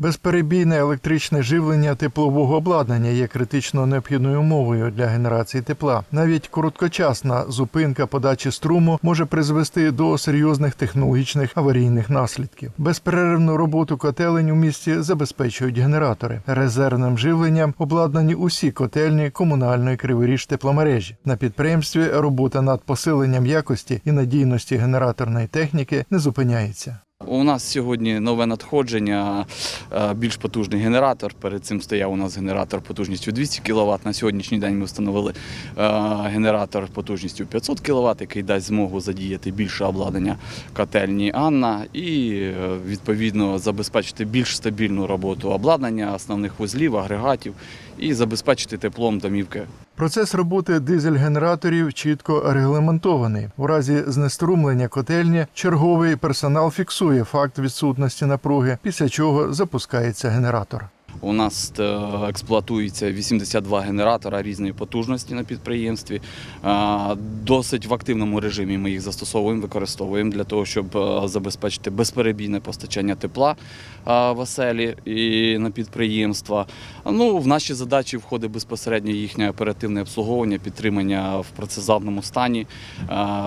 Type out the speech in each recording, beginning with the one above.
Безперебійне електричне живлення теплового обладнання є критично необхідною умовою для генерації тепла. Навіть короткочасна зупинка подачі струму може призвести до серйозних технологічних аварійних наслідків. Безперервну роботу котелень у місті забезпечують генератори. Резервним живленням обладнані усі котельні комунальної криворіж тепломережі. На підприємстві робота над посиленням якості і надійності генераторної техніки не зупиняється. У нас сьогодні нове надходження, е, більш потужний генератор. Перед цим стояв у нас генератор потужністю 200 кВт. На сьогоднішній день ми встановили е, генератор потужністю 500 кВт, який дасть змогу задіяти більше обладнання котельні Анна і е, відповідно забезпечити більш стабільну роботу обладнання, основних вузлів, агрегатів і забезпечити теплом домівки. Процес роботи дизель-генераторів чітко регламентований. У разі знеструмлення котельні черговий персонал фіксує факт відсутності напруги, після чого запускається генератор. У нас е, експлуатується 82 генератора різної потужності на підприємстві. Е, Досить в активному режимі ми їх застосовуємо, використовуємо для того, щоб е, забезпечити безперебійне постачання тепла в оселі і на підприємства. Ну, в наші задачі входить безпосередньо їхнє оперативне обслуговування, підтримання в працезавному стані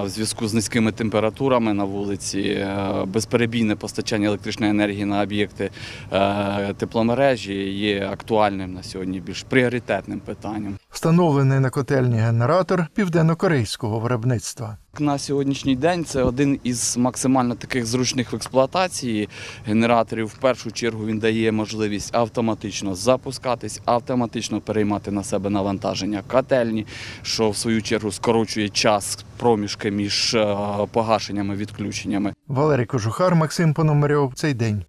в зв'язку з низькими температурами на вулиці, безперебійне постачання електричної енергії на об'єкти тепломережі є актуальним на сьогодні, більш пріоритетним питанням. Встановлений на котельні генератор південно-корейського виробництва. На сьогоднішній день це один із максимально таких зручних в експлуатації генераторів. В першу чергу він дає можливість автоматично запускатись, автоматично переймати на себе навантаження котельні, що в свою чергу скорочує час проміжки між е, погашеннями відключеннями. Валерій Кожухар, Максим Пономарьов. Цей день.